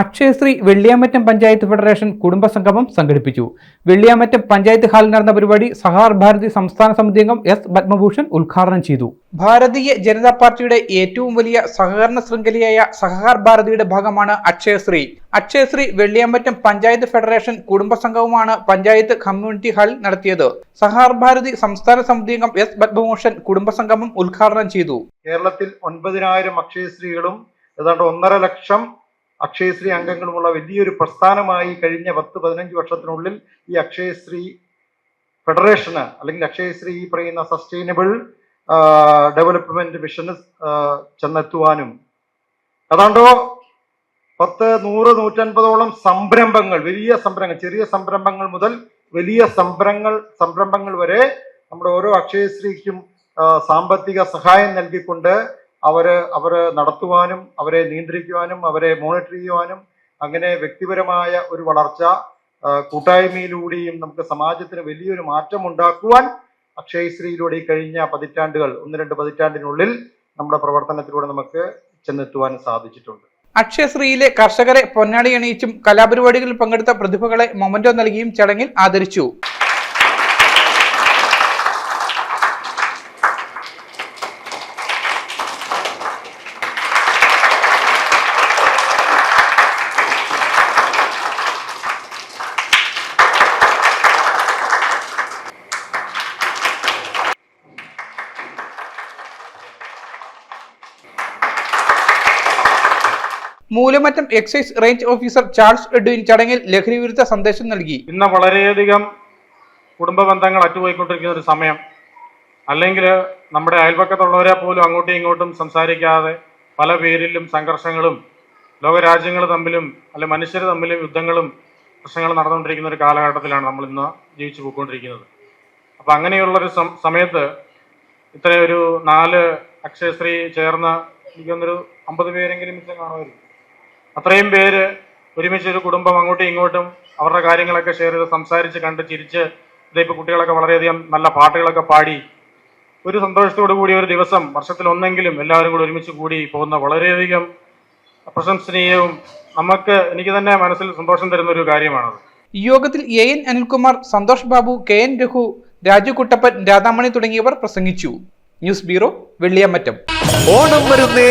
Akshayashree Velliyamattom panchayat federation കുടുംബസംഗമം സംഘടിപ്പിച്ചു. വെള്ളിയാമറ്റം പഞ്ചായത്ത് ഹാളിൽ നടന്ന പരിപാടി സഹാർ ഭാരതി സംസ്ഥാന സമിതി അംഗം എസ് പത്മഭൂഷൺ ഉദ്ഘാടനം ചെയ്തു. ഭാരതീയ ജനതാ പാർട്ടിയുടെ ഏറ്റവും വലിയ സഹകരണ ശൃംഖലയായ സഹകാർ ഭാരതിയുടെ ഭാഗമാണ് അക്ഷയശ്രീ. അക്ഷയശ്രീ വെള്ളിയാമറ്റം പഞ്ചായത്ത് ഫെഡറേഷൻ കുടുംബസംഗമമാണ് പഞ്ചായത്ത് കമ്മ്യൂണിറ്റി ഹാളിൽ നടത്തിയത്. സഹാർ ഭാരതി സംസ്ഥാന സമിതി അംഗം എസ് പത്മഭൂഷൺ കുടുംബസംഗമം ഉദ്ഘാടനം ചെയ്തു. കേരളത്തിൽ ഒൻപതിനായിരം അക്ഷയശ്രീകളും ഏതാണ്ട് ഒന്നര ലക്ഷം അക്ഷയശ്രീ അംഗങ്ങളുമുള്ള വലിയൊരു പ്രസ്ഥാനമായി കഴിഞ്ഞ പത്ത് പതിനഞ്ച് വർഷത്തിനുള്ളിൽ ഈ അക്ഷയശ്രീ ഫെഡറേഷന് അല്ലെങ്കിൽ അക്ഷയശ്രീ ഈ പറയുന്ന സസ്റ്റൈനബിൾ ഡെവലപ്മെന്റ് മിഷന് ചെന്നെത്തുവാനും. അതാണ്ടോ പത്ത് നൂറ് നൂറ്റൻപതോളം സംരംഭങ്ങൾ വലിയ സംരംഭങ്ങൾ ചെറിയ സംരംഭങ്ങൾ മുതൽ വലിയ സംരംഭങ്ങൾ സംരംഭങ്ങൾ വരെ നമ്മുടെ ഓരോ അക്ഷയശ്രീക്കും സാമ്പത്തിക സഹായം നൽകിക്കൊണ്ട് അവർ അവർ നടത്തുവാനും അവരെ നിയന്ത്രിക്കുവാനും അവരെ മോണിറ്റർ ചെയ്യുവാനും അങ്ങനെ വ്യക്തിപരമായ ഒരു വളർച്ച കൂട്ടായ്മയിലൂടെയും നമുക്ക് സമാജത്തിന് വലിയൊരു മാറ്റം ഉണ്ടാക്കുവാൻ അക്ഷയശ്രീയിലൂടെ ഈ കഴിഞ്ഞ പതിറ്റാണ്ടുകൾ ഒന്ന് രണ്ട് പതിറ്റാണ്ടിനുള്ളിൽ നമ്മുടെ പ്രവർത്തനത്തിലൂടെ നമുക്ക് ചെന്നെത്തുവാൻ സാധിച്ചിട്ടുണ്ട്. അക്ഷയശ്രീയിലെ കർഷകരെ പൊന്നാടി അണിയിച്ചും കലാപരിപാടികളിൽ പങ്കെടുത്ത പ്രതിഭകളെ മൊമന്റോ നൽകിയും ചടങ്ങിൽ ആദരിച്ചു. Moolamattom excise range officer Charles Edwin ചടങ്ങിൽ ലഹരി വിരുദ്ധ സന്ദേശം നൽകി. ഇന്ന് വളരെയധികം കുടുംബ ബന്ധങ്ങൾ അറ്റുപോയിക്കൊണ്ടിരിക്കുന്ന ഒരു സമയം. അല്ലെങ്കിൽ നമ്മുടെ അയൽപക്കത്തുള്ളവരെ പോലും അങ്ങോട്ടും ഇങ്ങോട്ടും സംസാരിക്കാതെ പല പേരിലും സംഘർഷങ്ങളും ലോകരാജ്യങ്ങൾ തമ്മിലും അല്ലെ മനുഷ്യർ തമ്മിലും യുദ്ധങ്ങളും പ്രശ്നങ്ങളും നടന്നുകൊണ്ടിരിക്കുന്ന ഒരു കാലഘട്ടത്തിലാണ് നമ്മൾ ഇന്ന് ജീവിച്ചു പോയിക്കൊണ്ടിരിക്കുന്നത്. അപ്പം അങ്ങനെയുള്ള ഒരു സമയത്ത് ഇത്രയൊരു നാല് അക്ഷയശ്രീ ചേർന്ന് എനിക്കൊന്നൊരു അമ്പത് പേരെങ്കിലും ഇത്ര കാണുമായിരിക്കും അത്രയും പേര് ഒരുമിച്ചൊരു കുടുംബം അങ്ങോട്ടും ഇങ്ങോട്ടും അവരുടെ കാര്യങ്ങളൊക്കെ ഷെയർ ചെയ്ത് സംസാരിച്ച് കണ്ട് ചിരിച്ച് ഇതിപ്പോൾ കുട്ടികളൊക്കെ വളരെയധികം നല്ല പാട്ടുകളൊക്കെ പാടി. ഒരു സന്തോഷത്തോടു കൂടി ഒരു ദിവസം വർഷത്തിൽ ഒന്നെങ്കിലും എല്ലാവരും കൂടി ഒരുമിച്ച് കൂടി പോകുന്ന വളരെയധികം പ്രശംസനീയവും നമുക്ക് എനിക്ക് തന്നെ മനസ്സിൽ സന്തോഷം തരുന്ന ഒരു കാര്യമാണത് യോഗത്തിൽ A N Anilkumar Santhosh Babu K N Raghu Raju Kuttappan Radhamani തുടങ്ങിയവർ പ്രസംഗിച്ചു. News bureau വെള്ളിയമ്മറ്റം. ഓണം വരുന്നേ.